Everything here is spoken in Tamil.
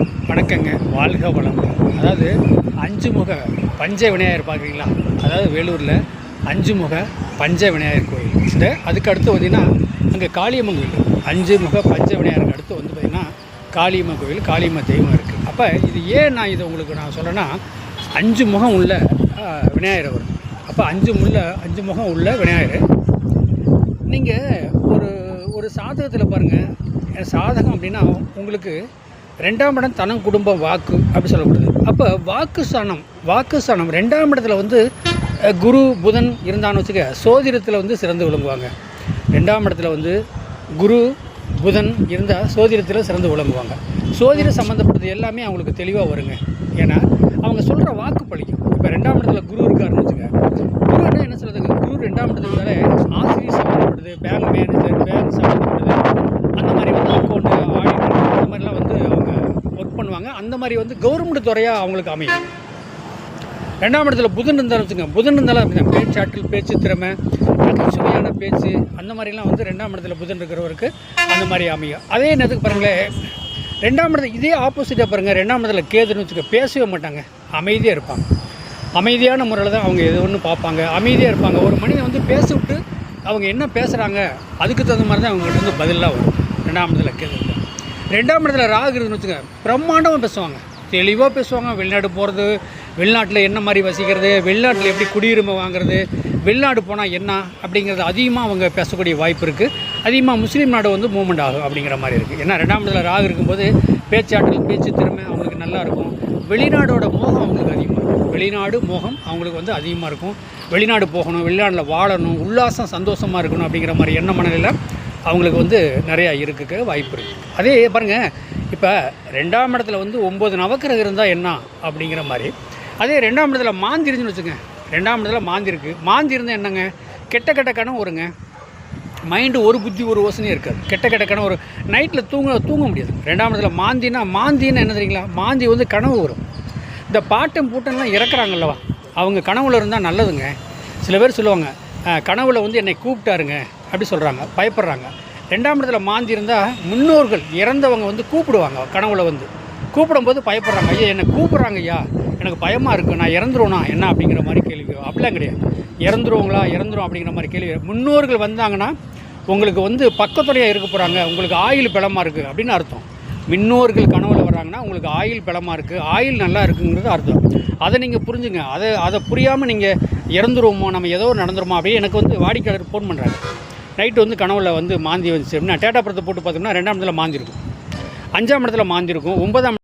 வணக்கங்க. வாழ்க வளமுடன். அதாவது அஞ்சு முக பஞ்ச விநாயகர் பார்க்குறீங்களா? அதாவது வேலூரில் அஞ்சு முக பஞ்ச விநாயகர் கோயில். இந்த அதுக்கு அடுத்து பார்த்திங்கன்னா அங்கே காளியம்மன் கோயில். அஞ்சு முக பஞ்ச விநாயகருக்கு அடுத்து வந்து பார்த்திங்கன்னா காளியம்மன் கோயில் காளியம்மன் தெய்வம் இருக்குது அப்போ இது ஏன் நான் இதை உங்களுக்கு நான் சொல்கிறேன்னா அஞ்சு முகம் உள்ள விநாயகர் வரும் அப்போ அஞ்சு முள்ள அஞ்சு முகம் உள்ள விநாயகர். நீங்கள் ஒரு ஒரு சாதகத்தில் பாருங்கள் சாதகம் அப்படின்னா உங்களுக்கு ரெண்டாம் இடம் தனம் குடும்பம் வாக்கு அப்படி சொல்லப்படுது. அப்போ வாக்கு சனம் வாக்கு சனம் ரெண்டாம் இடத்துல வந்து குரு புதன் இருந்தான்னு வச்சுக்க சோதிடத்தில் வந்து சிறந்து விளங்குவாங்க. ரெண்டாம் இடத்துல வந்து குரு புதன் இருந்தால் சோதிடத்தில் சிறந்து விளங்குவாங்க. சோதிடம் சம்மந்தப்பட்டது எல்லாமே அவங்களுக்கு தெளிவாக வருங்க. ஏன்னா அவங்க சொல்கிற வாக்கு பழிக்கும். இப்போ ரெண்டாம் இடத்துல குரு இருக்காருன்னு வச்சுக்க குருன்னா என்ன சொல்கிறதுங்க குரு ரெண்டாம் இடத்துல ஆசிரியர் சம்மந்தப்படுது பேங்க் மேன் பேங்க் சம்மந்தப்படுது அந்த மாதிரி வந்து அக்கௌண்ட்டு ஆடிட்டர் அந்த மாதிரிலாம் வந்து அவங்க ஒர்க் பண்ணுவாங்க அந்த மாதிரி வந்து கவர்மெண்ட் துறையாக அவங்களுக்கு அமையும். ரெண்டாம் இடத்துல புதன் இருந்தாலும் வச்சுங்க புதன் இருந்தாலும் அப்படிதான். பேச்சாட்டில் பேச்சு திறமை நகைச்சுவையான பேச்சு அந்த மாதிரிலாம் வந்து ரெண்டாம் இடத்துல புதன் இருக்கிறவருக்கு அந்த மாதிரி அமையும். அதே நேரத்துக்கு பாருங்களேன் ரெண்டாம் இடத்துல இதே ஆப்போசிட்டாக பாருங்கள் ரெண்டாம் இடத்துல கேதுன்னு வச்சுக்க பேசவே மாட்டாங்க. அமைதியாக இருப்பாங்க. அமைதியான முறையில் தான் அவங்க எது ஒன்று பார்ப்பாங்க. அமைதியாக இருப்பாங்க. ஒரு மனிதன் வந்து பேசிவிட்டு அவங்க என்ன பேசுகிறாங்க அதுக்கு தகுந்த மாதிரி தான் அவங்ககிட்ட வந்து பதிலாக வரும். ரெண்டாம் இடத்துல கேது. ரெண்டாம் இடத்துல ராகு இருக்குதுன்னு வச்சுக்கோங்க பிரம்மாண்டமாக பேசுவாங்க. தெளிவாக பேசுவாங்க. வெளிநாடு போகிறது வெளிநாட்டில் என்ன மாதிரி வசிக்கிறது வெளிநாட்டில் எப்படி குடியுரிமை வாங்குறது வெளிநாடு போனால் என்ன அப்படிங்கிறது அதிகமாக அவங்க பேசக்கூடிய வாய்ப்பு இருக்குது அதிகமாக முஸ்லீம் நாடு வந்து மூவ்மெண்ட் ஆகும் அப்படிங்கிற மாதிரி இருக்குது ஏன்னா ரெண்டாம் இடத்துல ராகு இருக்கும்போது பேச்சாற்றல் பேச்சு திறமை அவங்களுக்கு நல்லா இருக்கும். வெளிநாடோட மோகம் அவங்களுக்கு அதிகமாக இருக்கும். வெளிநாடு மோகம் அவங்களுக்கு வந்து அதிகமாக இருக்கும். வெளிநாடு போகணும் வெளிநாட்டில் வாழணும் உல்லாசம் சந்தோஷமாக இருக்கணும் அப்படிங்கிற மாதிரி எண்ண மனநிலை அவங்களுக்கு வந்து நிறையா இருக்க வாய்ப்பு இருக்குது அதே பாருங்கள் இப்போ ரெண்டாம் இடத்துல வந்து ஒம்பது நவக்கிரகம் இருந்தால் என்ன அப்படிங்கிற மாதிரி. அதே ரெண்டாம் இடத்துல மாந்திருந்துன்னு வச்சுங்க ரெண்டாம் இடத்துல மாந்தி இருக்குது மாந்தி இருந்தால் என்னங்க? கெட்ட கெட்ட கனவு வருங்க. மைண்டு ஒரு புத்தி ஒரு யோசனையும் இருக்காது. கெட்ட கெட்ட கனவு ஒரு நைட்டில் தூங்க தூங்க முடியாது. ரெண்டாம் இடத்துல மாந்தினா மாந்தின்னு என்ன தெரியுங்களா? மாந்தி வந்து கனவு வரும். இந்த பாட்டம் பூட்டம்லாம் இறக்குறாங்கல்லவா? அவங்க கனவுல இருந்தால் நல்லதுங்க. சில பேர் சொல்லுவாங்க கனவுல வந்து என்னை கூப்பிட்டாருங்க. அப்படி சொல்கிறாங்க பயப்படுறாங்க. ரெண்டாம் இடத்துல மாந்தி இருந்தால் முன்னோர்கள் இறந்தவங்க வந்து கூப்பிடுவாங்க கனவுல வந்து. கூப்பிடும்போது பயப்படுறாங்க ஐயா என்னை கூப்பிட்றாங்க ஐயா எனக்கு பயமாக இருக்குது நான் இறந்துருவேனா? என்ன? அப்படிங்கிற மாதிரி கேள்வி. அப்படிலாம் கிடையாது. இறந்துருவோங்களா? இறந்துரும் அப்படிங்கிற மாதிரி கேள்வி. முன்னோர்கள் வந்தாங்கன்னா உங்களுக்கு வந்து பக்கத்துறையாக இருக்க போகிறாங்க உங்களுக்கு ஆயில் பலமாக இருக்குது அப்படின்னு அர்த்தம். முன்னோர்கள் கனவுல வர்றாங்கன்னா உங்களுக்கு ஆயில் பலமாக இருக்குது ஆயில் நல்லா இருக்குங்கிறது அர்த்தம். அதை நீங்கள் புரிஞ்சுங்க. அதை அதை புரியாமல் நீங்கள் இறந்துருவோமோ நம்ம ஏதோ ஒரு நடந்துருமோ அப்படியே எனக்கு வந்து வாடிக்கையாளர் ஃபோன் பண்ணுறாங்க நைட்டு வந்து கனவுல வந்து மாந்தி வந்துச்சு. அப்படின்னா டேட்டா படத்தை போட்டு பார்த்தோம்னா ரெண்டாம் இடத்துல மாந்திருக்கும் அஞ்சாம் இடத்துல மாந்திருக்கும் ஒன்பதாம்